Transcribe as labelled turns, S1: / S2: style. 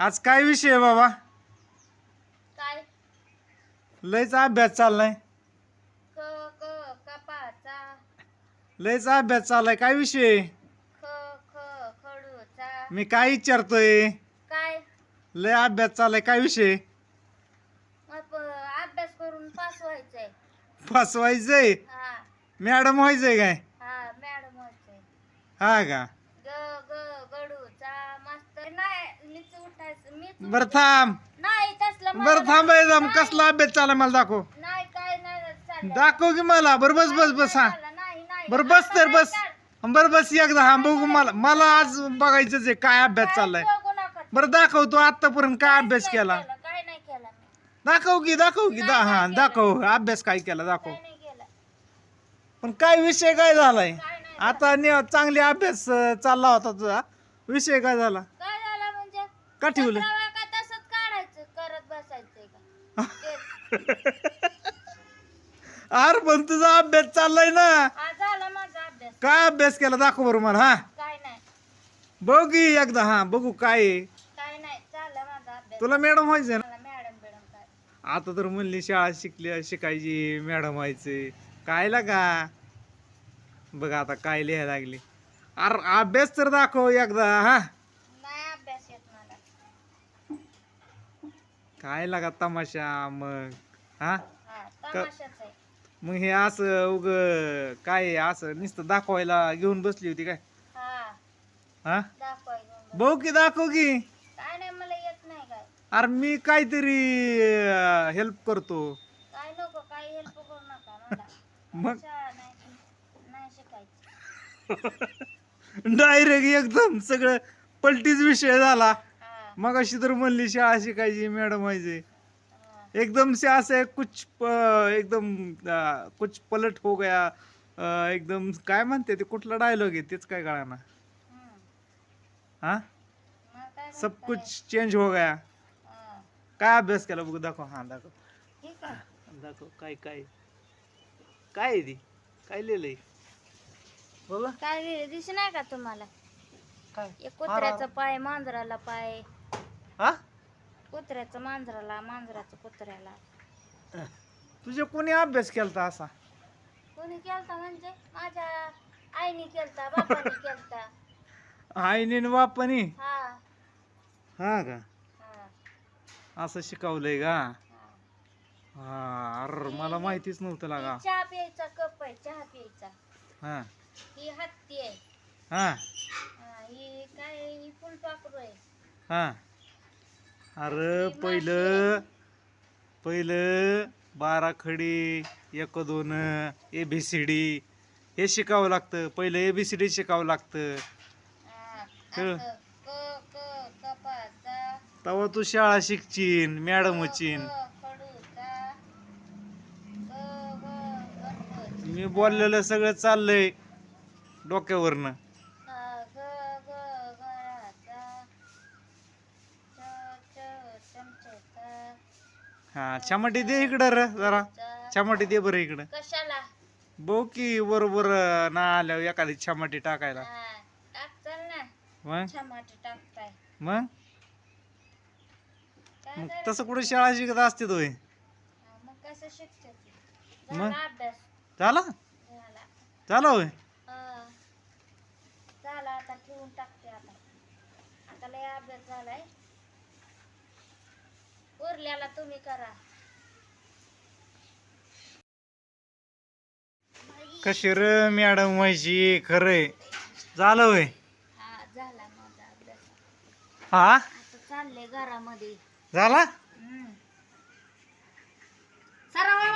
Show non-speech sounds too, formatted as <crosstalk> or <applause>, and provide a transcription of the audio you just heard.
S1: आज काय विषय आहे बाबा?
S2: काय?
S1: लयच अभ्यास चाललाय.
S2: क क कपाचा.
S1: लयच अभ्यास चाललाय. काय विषय आहे?
S2: ख ख खडूचा.
S1: मी काय विचारतोय?
S2: काय?
S1: लय अभ्यास चाललाय. काय विषय
S2: मग प- अभ्यास करून पास व्हायचंय.
S1: फसवायचंय
S2: हा.
S1: मॅडम व्हायचंय काय?
S2: हा मॅडम व्हायचंय.
S1: हा का? बर थांब.
S2: नाही तसलं मला
S1: बर थांब. एकदम कसला अभ्यास चाललाय मला दाखव.
S2: नाही काय नाही चाललं.
S1: दाखव की मला. बर बस बस बस हा
S2: नाही, नाही, नाही.
S1: बर बस तर बस.
S2: चाललं.
S1: बर बस एकदा हा बघू मला. मला आज बघायचंच आहे काय अभ्यास चाललाय.
S2: काय बघू नका.
S1: बरं दाखव तू आतापर्यंत काय अभ्यास केला.
S2: केलं, काय नाही केलं मी.
S1: दाखव की दाखव की दा हा दाखव अभ्यास काय केला दाखव.
S2: काय नाही केलं.
S1: पण काय विषय काय झालाय?
S2: काय नाही
S1: आता ने- चांगली अभ्यास अं, चालला होता तुझा. विषय काय झाला?
S2: काय झालं म्हणजे?
S1: का ठेवलं
S2: सतरा वेळा काय तसंच काढायचं करत बसायचंय का तेच.
S1: अरे पण तुझा अभ्यास चाललाय ना.
S2: हा झाला माझा अभ्यास.
S1: काय अभ्यास केला दाखव बरं मला हा.
S2: काय नाही.
S1: बघू की एकदा हा बघू काय आहे.
S2: काय नाही चालला माझा अभ्यास.
S1: तुला मॅडम व्हायचंय ना?
S2: मला मॅडम बिडम काय.
S1: आता तर म्हणली शाळा शिकली शिकायची मॅडम व्हायचे काय लागा बघ आता काय लिहायला लागली. अरे अभ्यास तर दाखव एकदा हा
S2: नाही अभ्यास येत मला
S1: काय लागा तमाशा मग? हा?
S2: तमाशाच आहे.
S1: मग हे असं उग काय असं नुसतं दाखवायला घेऊन बसली होती काय?
S2: हा.
S1: हा? बघू की दाखव की.
S2: काय नाही मला येत नाही काय.
S1: अरे मी काहीतरी हेल्प करतो.
S2: काय नको काय हेल्प करू नका मला. <laughs>
S1: मग?
S2: शाळा नाही नाही शिकायचं.
S1: डायरेक्ट <laughs> एकदम सगळं पलटीच विषय झाला. मग अशी तर म्हणली शाळा शिकायची मॅडम व्हायचे एकदम से असं कुछ प- एकदम कुछ पलट हो गया. एकदम काय म्हणते ते कुठला डायलॉग आहे तेच काय कळा ना. हा? सब? कुछ चेंज हो गया. काय अभ्यास केला बघ दाखव. हा दाखव.
S2: ठीक आहे
S1: दाखव काय काय? काय आहे ती? काय लिहिलंय? बोला
S2: काय लिहिलं दिस नाही का तुम्हाला?
S1: काय?
S2: एक कुत्र्याचा पाय मांजराला पाय.
S1: हा?
S2: कुत्र्याचं मांजराला मांजराचं कुत्र्याला.
S1: तुझे कोणी अभ्यास केलता असा?
S2: कोणी केलता म्हणजे? माझ्या आईने केलता बापाने केलता.
S1: आईने बापानी?
S2: हा.
S1: हा का?
S2: हा.
S1: असं शिकवलंय का?
S2: हा.
S1: हा अर मला माहितीच नव्हतं लागा.
S2: ही चहा प्यायचा कप आहे चहा प्यायचा.
S1: हा.
S2: ही हत्ती आहे.
S1: हा.
S2: हा, ही काय? ही फुलपाखरू आहे.
S1: हा. अरे पहिलं पहिलं बारा खडी एक दोन ए बी सी डी हे शिकावं लागतं. पहिलं ए बी सी डी शिकावं लागतं. कळ.
S2: असं. क क कपाचा
S1: तेव्हा तू शाळा शिकचीन मॅडम
S2: गणपती.
S1: मी बोललेलं सगळं चाललंय डोक्यावरनं.
S2: हा
S1: चमाटी दे इकडं र जरा. चमाटी दे बरं इकडं.
S2: कशाला?
S1: बघ की बरोबर ना आल्यावर एखादी चमाटी टाकायला.
S2: टाक चल ना.
S1: मग?
S2: टमाटे टाकताय.
S1: मग?
S2: काय
S1: मग
S2: झालं?
S1: तसं कुठे शाळा शिकत असते तो?
S2: हा, मग कसं शिकते ती?
S1: मग?
S2: झाला अभ्यास.
S1: झाला?
S2: झाला.
S1: झाला होय?
S2: हा. झाला आता ठेवून टाकते आता. आता लय अभ्यास झालाय. उरल्याला तुम्ही करा.
S1: कशी र मॅडम व्हायची खरंय. झालं होय?
S2: हा झाला माझा अभ्यास.
S1: हा?
S2: आता चालले घरामध्ये.
S1: झाला?
S2: हम्म. सरावा